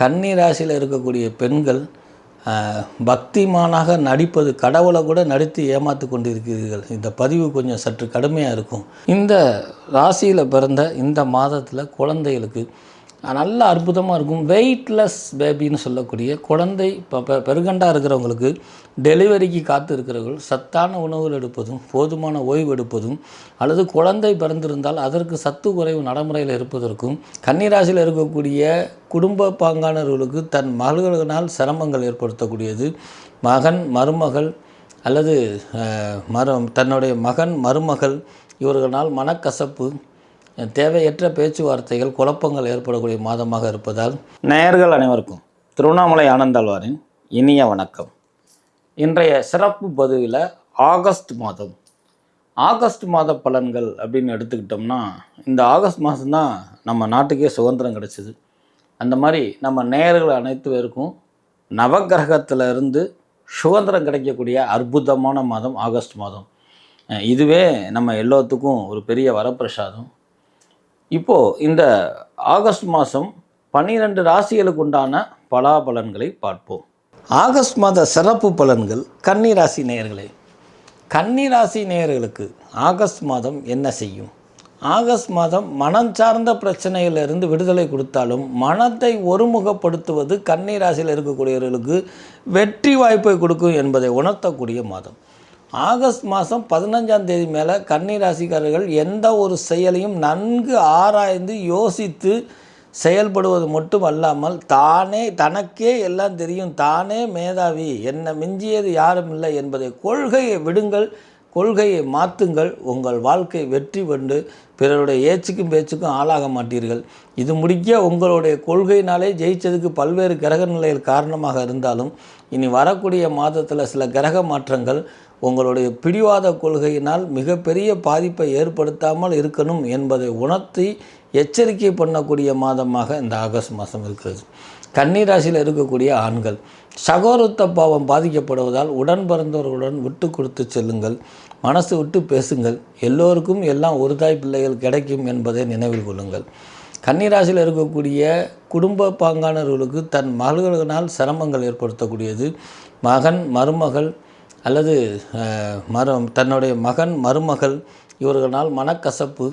கன்னி ராசியில் இருக்கக்கூடிய பெண்கள் பக்திமானாக நடிப்பது கடவுளை கூட நடித்து ஏமாத்து கொண்டிருக்கிறீர்கள். இந்த பதிவு கொஞ்சம் சற்று கடுமையாக இருக்கும். இந்த ராசியில் பிறந்த இந்த மாதத்தில் குழந்தைகளுக்கு நல்ல அற்புதமாக இருக்கும். வெயிட்லெஸ் பேபின்னு சொல்லக்கூடிய குழந்தை இப்போ பெருகண்டாக இருக்கிறவங்களுக்கு டெலிவரிக்கு காத்து இருக்கிறவர்கள் சத்தான உணவுகள் எடுப்பதும் போதுமான ஓய்வு எடுப்பதும் அல்லது குழந்தை பிறந்திருந்தால் அதற்கு சத்து குறைவு நடைமுறையில் இருப்பதற்கும் கன்னிராசியில் இருக்கக்கூடிய குடும்ப பாங்கானவர்களுக்கு தன் மகள்களினால் சிரமங்கள் ஏற்படுத்தக்கூடியது. மகன் மருமகள் அல்லது மரு தன்னுடைய மகன் மருமகள் இவர்களால் மனக்கசப்பு தேவையற்ற பேச்சுவார்த்தைகள் குழப்பங்கள் ஏற்படக்கூடிய மாதமாக இருப்பதால் நேயர்கள் அனைவருக்கும் திருவண்ணாமலை ஆனந்தாழ்வாரின் இனிய வணக்கம். இன்றைய சிறப்பு பதிவில் ஆகஸ்ட் மாதம். ஆகஸ்ட் மாத பலன்கள் அப்படின்னு எடுத்துக்கிட்டோம்னா இந்த ஆகஸ்ட் மாதம்தான் நம்ம நாட்டுக்கே சுதந்திரம் கிடச்சிது. அந்த மாதிரி நம்ம நேயர்கள் அனைத்து பேருக்கும் நவக்கிரகத்துல இருந்து சுதந்திரம் கிடைக்கக்கூடிய அற்புதமான மாதம் ஆகஸ்ட் மாதம். இதுவே நம்ம எல்லோத்துக்கும் ஒரு பெரிய வரப்பிரசாதம். இப்போது இந்த ஆகஸ்ட் மாதம் பன்னிரெண்டு ராசிகளுக்கு உண்டான பலாபலன்களை பார்ப்போம். ஆகஸ்ட் மாத சிறப்பு பலன்கள் கன்னி ராசி நேயர்களே. கன்னி ராசி நேயர்களுக்கு ஆகஸ்ட் மாதம் என்ன செய்யும்? ஆகஸ்ட் மாதம் மனம் சார்ந்த பிரச்சனையிலிருந்து விடுதலை கொடுத்தாலும் மனத்தை ஒருமுகப்படுத்துவது கன்னிராசியில் இருக்கக்கூடியவர்களுக்கு வெற்றி வாய்ப்பை கொடுக்கும் என்பதை உணர்த்தக்கூடிய மாதம். ஆகஸ்ட் மாதம் பதினஞ்சாம் தேதி மேலே கன்னி ராசிக்காரர்கள் எந்த ஒரு செயலையும் நன்கு ஆராய்ந்து யோசித்து செயல்படுவது மட்டும் அல்லாமல் தானே தனக்கே எல்லாம் தெரியும். தானே மேதாவி. என்னை மிஞ்சியது யாரும் இல்லை என்பதை கொள்கையை விடுங்கள் கொள்கையை மாற்றுங்கள் உங்கள் வாழ்க்கை வெற்றி கொண்டு பிறருடைய ஏச்சுக்கும் பேச்சுக்கும் ஆளாக மாட்டீர்கள். இது முடிக்க உங்களுடைய கொள்கையினாலே ஜெயிச்சதுக்கு பல்வேறு கிரக நிலைகள் காரணமாக இருந்தாலும் இனி வரக்கூடிய மாதத்தில் சில கிரக மாற்றங்கள் உங்களுடைய பிடிவாத கொள்கையினால் மிகப்பெரிய பாதிப்பை ஏற்படுத்தாமல் இருக்கணும் என்பதை உணர்த்தி எச்சரிக்கை பண்ணக்கூடிய மாதமாக இந்த ஆகஸ்ட் மாதம் இருக்கிறது. கன்னிராசியில் இருக்கக்கூடிய ஆண்கள் சகோதரத்த பாவம் பாதிக்கப்படுவதால் உடன் பிறந்தவர்களுடன் விட்டு கொடுத்து செல்லுங்கள் மனசு விட்டு பேசுங்கள் எல்லோருக்கும் எல்லாம் ஒரு தாய் பிள்ளைகள் கிடைக்கும் என்பதை நினைவில் கொள்ளுங்கள். கன்னிராசியில் இருக்கக்கூடிய குடும்ப பாங்கானவர்களுக்கு தன் மகள்களினால் சிரமங்கள் ஏற்படுத்தக்கூடியது. மகன் மருமகள் அல்லது அஹ், மரு தன்னுடைய மகன் மருமகள் இவர்களால் மனக்கசப்பு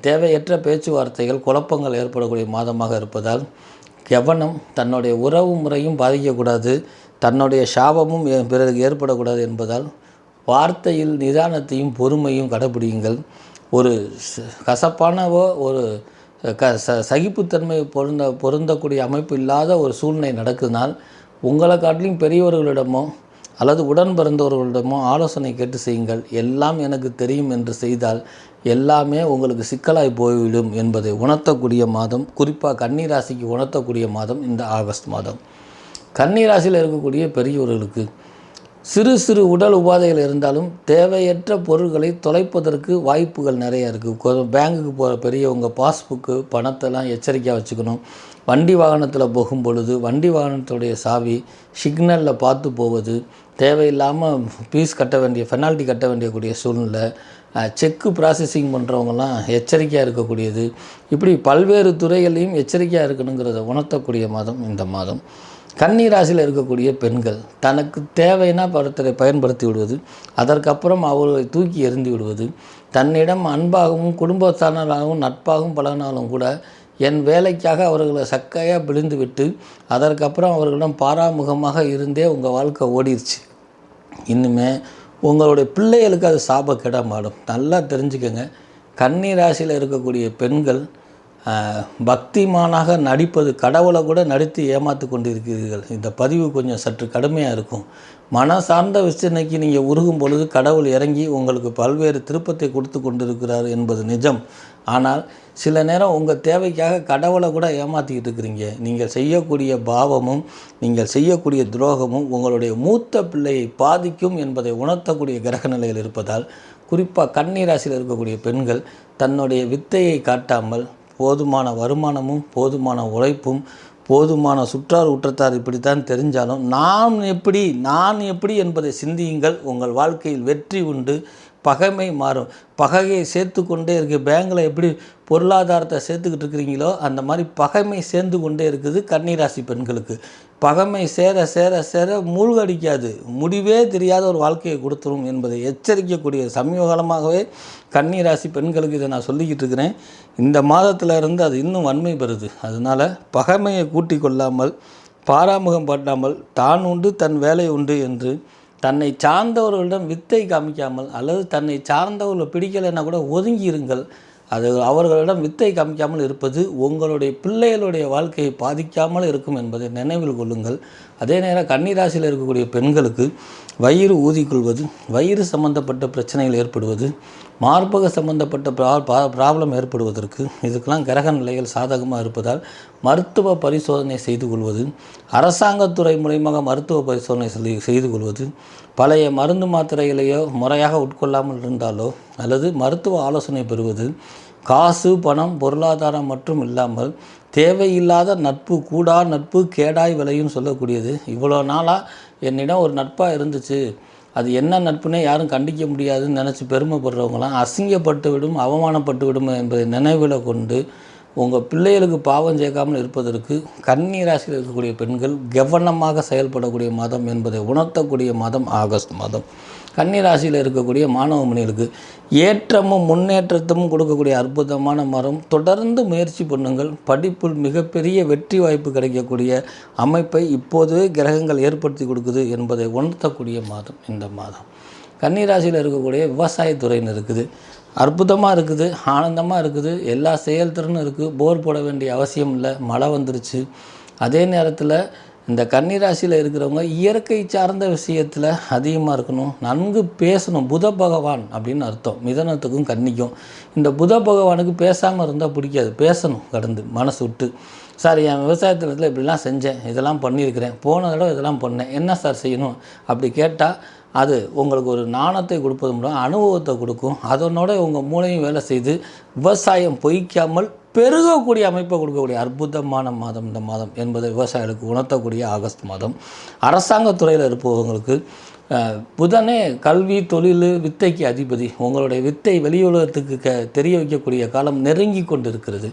தேவையற்ற பேச்சுவார்த்தைகள் குழப்பங்கள் ஏற்படக்கூடிய மாதமாக இருப்பதால் கவனம் தன்னுடைய உறவு முறையும் பாதிக்கக்கூடாது தன்னுடைய சாபமும் எ- பிறருக்கு ஏற்படக்கூடாது என்பதால் வார்த்தையில் நிதானத்தையும் பொறுமையும் கடைபிடியுங்கள். ஒரு கசப்பானவோ ஒரு க ச சகிப்புத்தன்மை பொருந்த பொருந்தக்கூடிய அமைப்பு இல்லாத ஒரு சூழ்நிலை நடக்குதுனால் உங்களை காட்டிலும் பெரியவர்களிடமோ அல்லது உடன் பிறந்தவர்களிடமோ ஆலோசனை கேட்டு செய்யுங்கள். எல்லாம் எனக்கு தெரியும் என்று செய்தால் எல்லாமே உங்களுக்கு சிக்கலாய் போய்விடும் என்பதை உணர்த்தக்கூடிய மாதம் குறிப்பாக கன்னிராசிக்கு உணர்த்தக்கூடிய மாதம் இந்த ஆகஸ்ட் மாதம். கன்னிராசியில் இருக்கக்கூடிய பெரியவர்களுக்கு சிறு சிறு உடல் உபாதைகள் இருந்தாலும் தேவையற்ற பொருட்களை தொலைப்பதற்கு வாய்ப்புகள் நிறைய இருக்குது பேங்குக்கு போகிற பெரியவங்க பாஸ்புக்கு பணத்தெல்லாம் எச்சரிக்கையாக வச்சுக்கணும். வண்டி வாகனத்தில் போகும் பொழுது வண்டி வாகனத்துடைய சாவி சிக்னலில் பார்த்து போவது தேவையில்லாமல் ஃபீஸ் கட்ட வேண்டிய பெனால்ட்டி கட்ட வேண்டியக்கூடிய சூழ்நிலை செக்கு ப்ராசஸிங் பண்ணுறவங்கலாம் எச்சரிக்கையாக இருக்கக்கூடியது. இப்படி பல்வேறு துறைகளையும் எச்சரிக்கையாக இருக்கணுங்கிறத உணர்த்தக்கூடிய மாதம் இந்த மாதம். கன்னிராசியில் இருக்கக்கூடிய பெண்கள் தனக்கு தேவைன்னா ஒருத்தரை பயன்படுத்தி விடுவது அதற்கப்புறம் அவர்களை தூக்கி எறிந்து விடுவது தன்னிடம் அன்பாகவும் குடும்பத்தானராகவும் நட்பாகவும் பழகினாலும் கூட என் வேலைக்காக அவர்களை சக்கையாக பிழிந்து விட்டு அதற்கப்புறம் அவர்களிடம் பாராமுகமாக இருந்தே உங்கள் வாழ்க்கை ஓடிடுச்சு இன்னுமே உங்களுடைய பிள்ளைகளுக்கு அது சாபக்கேடா மாடும் நல்லா தெரிஞ்சுக்கங்க. கன்னி ராசியில் இருக்கக்கூடிய பெண்கள் பக்திமானாக நடிப்பது கடவுளை கூட நடித்து ஏமாத்து கொண்டிருக்கிறீர்கள். இந்த பதிவு கொஞ்சம் சற்று கடுமையாக இருக்கும். மன சார்ந்த விசாரணைக்கு நீங்கள் உருகும் பொழுது கடவுள் இறங்கி உங்களுக்கு பல்வேறு திருப்பத்தை கொடுத்து கொண்டிருக்கிறார் என்பது நிஜம். ஆனால் சில நேரம் உங்கள் தேவைக்காக கடவுளை கூட ஏமாற்றிக்கிட்டு இருக்கிறீங்க. நீங்கள் செய்யக்கூடிய பாவமும் நீங்கள் செய்யக்கூடிய துரோகமும் உங்களுடைய மூத்த பிள்ளையை பாதிக்கும் என்பதை உணர்த்தக்கூடிய கிரக நிலையில் இருப்பதால் குறிப்பாக கன்னிராசியில் இருக்கக்கூடிய பெண்கள் தன்னுடைய வித்தையை காட்டாமல் போதுமான வருமானமும் போதுமான உழைப்பும் போதுமான சுற்றார் உற்றத்தார் இப்படித்தான் தெரிஞ்சாலும் நான் எப்படி நான் எப்படி என்பதை சிந்தியுங்கள். உங்கள் வாழ்க்கையில் வெற்றி உண்டு. பகைமை மாறும். பகையை சேர்த்து கொண்டே இருக்குது பேங்கில் எப்படி பொருளாதாரத்தை சேர்த்துக்கிட்டு இருக்கிறீங்களோ அந்த மாதிரி பகைமை சேர்ந்து கொண்டே இருக்குது கன்னிராசி பெண்களுக்கு. பகைமை சேர சேர சேர மூழ்கடிக்காது. முடிவே தெரியாத ஒரு வாழ்க்கையை கொடுத்துரும் என்பதை எச்சரிக்கக்கூடிய சமீப காலமாகவே கன்னிராசி பெண்களுக்கு இதை நான் சொல்லிக்கிட்டு இருக்கிறேன். இந்த மாதத்தில் இருந்து அது இன்னும் வன்மை பெறுது. அதனால் பகைமையை கூட்டி கொள்ளாமல் பாராமுகம் பட்டாமல் தான் உண்டு தன் வேலை உண்டு என்று தன்னை சார்ந்தவர்களிடம் வித்தை காமிக்காமல் அல்லது தன்னை சார்ந்தவர்களை பிடிக்கலைன்னா கூட ஒதுங்கி இருங்கள். அது அவர்களிடம் வித்தை காமிக்காமல் இருப்பது உங்களுடைய பிள்ளைகளுடைய வாழ்க்கையை பாதிக்காமல் இருக்கும் என்பதை நினைவில் கொள்ளுங்கள். அதே நேரம் கன்னிராசியில் இருக்கக்கூடிய பெண்களுக்கு வயிறு ஊதிக்கொள்வது வயிறு சம்பந்தப்பட்ட பிரச்சனைகள் ஏற்படுவது மார்பக சம்பந்தப்பட்ட ப்ரா ப்ராப்ளம் ஏற்படுவதற்கு இதுக்கெல்லாம் கிரக நிலைகள் சாதகமாக இருப்பதால் மருத்துவ பரிசோதனை செய்து கொள்வது அரசாங்கத்துறை மூலயமாக மருத்துவ பரிசோதனை செய்- செய்து கொள்வது பழைய மருந்து மாத்திரைகளையோ முறையாக உட்கொள்ளாமல் இருந்தாலோ அல்லது மருத்துவ ஆலோசனை பெறுவது காசு பணம் பொருளாதாரம் மற்றும் இல்லாமல் தேவையில்லாத நட்பு கூடா நட்பு கேடாய் விளையும் சொல்லக்கூடியது. இவ்வளோ நாளாக என்னிடம் ஒரு நட்பாக இருந்துச்சு. அது என்ன நட்புனே யாரும் கண்டிக்க முடியாதுன்னு நினச்சி பெருமைப்படுறவங்களாம் அசிங்கப்பட்டு விடும் அவமானப்பட்டு விடும் என்பதை நினைவில் கொண்டு உங்கள் பிள்ளைகளுக்கு பாவம் சேர்க்காமல் இருப்பதற்கு கன்னி ராசியில் இருக்கக்கூடிய பெண்கள் கவனமாக செயல்படக்கூடிய மாதம் என்பதை உணர்த்தக்கூடிய மாதம் ஆகஸ்ட் மாதம். கன்னிராசியில் இருக்கக்கூடிய மாணவமணிகளுக்கு ஏற்றமும் முன்னேற்றத்தும் கொடுக்கக்கூடிய அற்புதமான மரம். தொடர்ந்து முயற்சி பண்ணுங்கள். படிப்பில் மிகப்பெரிய வெற்றி வாய்ப்பு கிடைக்கக்கூடிய அமைப்பை இப்போதுவே கிரகங்கள் ஏற்படுத்தி கொடுக்குது என்பதை உணர்த்தக்கூடிய மாதம் இந்த மாதம். கன்னிராசியில் இருக்கக்கூடிய விவசாயத்துறைன்னு இருக்குது. அற்புதமாக இருக்குது ஆனந்தமாக இருக்குது. எல்லா செயல்திறனும் இருக்குது போர் போட வேண்டிய அவசியம் இல்லை. மழை வந்துருச்சு. அதே நேரத்தில் இந்த கன்னிராசியில் இருக்கிறவங்க இயற்கை சார்ந்த விஷயத்தில் அதிகமாக இருக்கணும் நன்கு பேசணும் புத பகவான் அப்படின்னு அர்த்தம். மிதனத்துக்கும் கன்னிக்கும். இந்த புத பகவானுக்கு பேசாமல் இருந்தால் பிடிக்காது. பேசணும் கடந்து மனசு விட்டு. சார் என் விவசாயத்தில் இப்படிலாம் செஞ்சேன் இதெல்லாம் பண்ணியிருக்கிறேன் போன தடவை இதெல்லாம் பண்ணேன். என்ன சார் செய்யணும்? அப்படி கேட்டால் அது உங்களுக்கு ஒரு நாணத்தை கொடுப்பது மூலம் அனுபவத்தை கொடுக்கும். அதனோட உங்கள் மூளையும் வேலை செய்து விவசாயம் பொய்க்காமல் பெருகக்கூடிய அமைப்பை கொடுக்கக்கூடிய அற்புதமான மாதம் இந்த மாதம் என்பதை விவசாயிகளுக்கு உணர்த்தக்கூடிய ஆகஸ்ட் மாதம். அரசாங்கத் துறையில் இருப்பவங்களுக்கு புதனே கல்வி தொழில் வித்தைக்கு அதிபதி. உங்களுடைய வித்தை வெளியுலகத்துக்கு க தெரிய வைக்கக்கூடிய காலம் நெருங்கி கொண்டு இருக்கிறது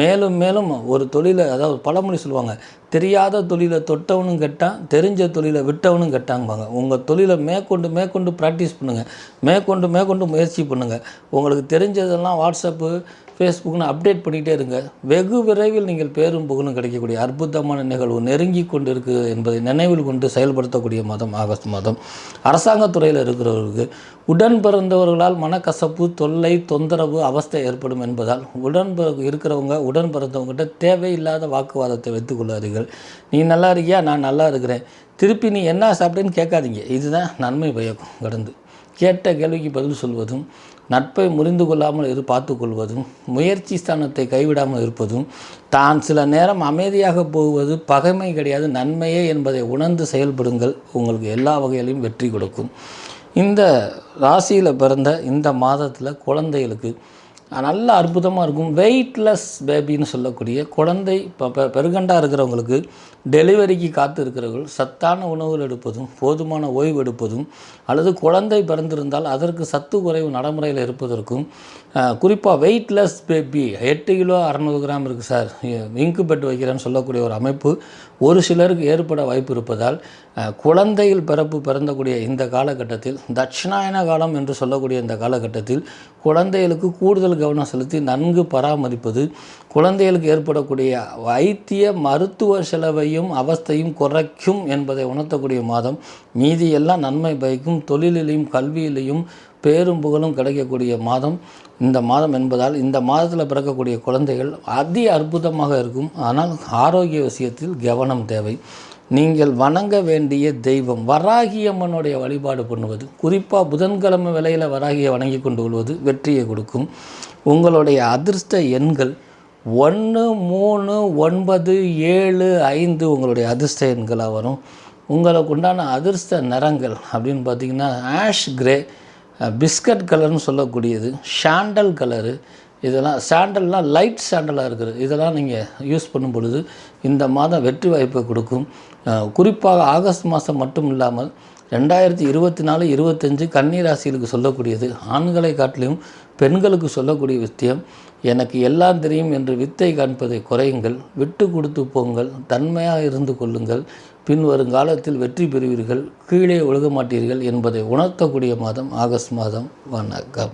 மேலும் மேலும் ஒரு தொழிலை அதாவது பழமொழி சொல்லுவாங்க தெரியாத தொழிலை தொட்டவனும் கெட்டான் தெரிஞ்ச தொழிலை விட்டவனும் கெட்டாங்குவாங்க உங்கள் தொழிலை மேற்கொண்டு மேற்கொண்டு ப்ராக்டிஸ் பண்ணுங்கள் மேற்கொண்டு மேற்கொண்டு முயற்சி பண்ணுங்கள் உங்களுக்கு தெரிஞ்சதெல்லாம் வாட்ஸ்அப்பு ஃபேஸ்புக்னு அப்டேட் பண்ணிகிட்டே இருங்க. வெகு விரைவில் நீங்கள் பேரும் புகழும் கிடைக்கக்கூடிய அற்புதமான நிகழ்வு நெருங்கி கொண்டு இருக்குது என்பதை நினைவில் கொண்டு செயல்படுத்தக்கூடிய மாதம் ஆகஸ்ட் மாதம். அரசாங்கத்துறையில் இருக்கிறவர்களுக்கு உடன் பிறந்தவர்களால் மனக்கசப்பு தொல்லை தொந்தரவு அவஸ்தை ஏற்படும் என்பதால் உடன் இருக்கிறவங்க உடன் பிறந்தவங்ககிட்ட தேவையில்லாத வாக்குவாதத்தை வைத்துக்கொள்ளாதீர்கள் நீ நல்லா இருக்கியா? நான் நல்லா இருக்கிறேன். திருப்பி நீ என்ன சாப்பிட்டேன்னு கேட்காதீங்க. இதுதான் நன்மை பயக்கும். கடந்து. கேட்ட கேள்விக்கு பதில் சொல்வதும் நட்பை முறிந்து கொள்ளாமல் இரு பார்த்து கொள்வதும் முயற்சி ஸ்தானத்தை கைவிடாமல் இருப்பதும் தான் சில நேரம் அமைதியாக போவது பகைமை கிடையாது நன்மையே என்பதை உணர்ந்து செயல்படுங்கள். உங்களுக்கு எல்லா வகையிலையும் வெற்றி கொடுக்கும். இந்த ராசியில் பிறந்த இந்த மாதத்தில் குழந்தைகளுக்கு நல்ல அற்புதமாக இருக்கும். வெயிட்லெஸ் பேபின்னு சொல்லக்கூடிய குழந்தை இப்போ பெருகண்டாக இருக்கிறவங்களுக்கு டெலிவரிக்கு காத்து இருக்கிறவர்கள் சத்தான உணவுகள் எடுப்பதும் போதுமான ஓய்வு எடுப்பதும் அல்லது குழந்தை பிறந்திருந்தால் அதற்கு சத்து குறைவு நடைமுறையில் இருப்பதற்கும் குறிப்பாக வெயிட்லெஸ் பேபி எட்டு கிலோ அறநூறு கிராம் இருக்குது சார். இங்கு பெட் வைக்கிறேன்னு சொல்லக்கூடிய ஒரு அமைப்பு ஒரு சிலருக்கு ஏற்பட வாய்ப்பு இருப்பதால் குழந்தையில் பிறப்பு பிறந்தக்கூடிய இந்த காலகட்டத்தில் தட்சிணாயன காலம் என்று சொல்லக்கூடிய இந்த காலகட்டத்தில் குழந்தைகளுக்கு கூடுதல் கவனம் செலுத்தி நன்கு பராமரிப்பது குழந்தைகளுக்கு ஏற்படக்கூடிய வைத்திய மருத்துவ செலவையும் அவஸ்தையும் குறைக்கும் என்பதை உணர்த்தக்கூடிய மாதம் மீதியெல்லாம் நன்மை பயக்கும். தொழிலிலையும் கல்வியிலையும் பேரும் புகழும் கிடைக்கக்கூடிய மாதம். இந்த மாதம் என்பதால் இந்த மாதத்தில் பிறக்கக்கூடிய குழந்தைகள் அதி அற்புதமாக இருக்கும். ஆனால் ஆரோக்கிய விஷயத்தில் கவனம் தேவை. நீங்கள் வணங்க வேண்டிய தெய்வம் வராகியம்மனுடைய வழிபாடு பண்ணுவது குறிப்பாக புதன்கிழமை விலையில் வராகியை வணங்கி கொண்டு கொள்வது வெற்றியை கொடுக்கும். உங்களுடைய அதிர்ஷ்ட எண்கள் ஒன்று மூணு ஒன்பது ஏழு ஐந்து உங்களுடைய அதிர்ஷ்ட எண்களாக வரும். உங்களுக்கு உண்டான அதிர்ஷ்ட நிறங்கள் அப்படின்னு பார்த்தீங்கன்னா ஆஷ் கிரே பிஸ்கட் கலர்னு சொல்லக்கூடியது ஷாண்டல் கலரு. இதெல்லாம் சாண்டல்லாம் லைட் சாண்டலாக இருக்கிறது இதெல்லாம் நீங்கள் யூஸ் பண்ணும் பொழுது இந்த மாதம் வெற்றி வாய்ப்பை கொடுக்கும். குறிப்பாக ஆகஸ்ட் மாதம் மட்டும் இல்லாமல் ரெண்டாயிரத்தி இருபத்தி நாலு இருபத்தஞ்சு கன்னிராசிகளுக்கு சொல்லக்கூடியது ஆண்களை காட்டிலும் பெண்களுக்கு சொல்லக்கூடிய விஷயம் எனக்கு எல்லாம் தெரியும் என்று வித்தை காண்பதை குறையுங்கள் விட்டு கொடுத்து போங்கள் தன்மையாக இருந்து கொள்ளுங்கள் பின் வருங்காலத்தில் வெற்றி பெறுவீர்கள் கீழே ஒழுக மாட்டீர்கள் என்பதை உணர்த்தக்கூடிய மாதம் ஆகஸ்ட் மாதம் வணக்கம்.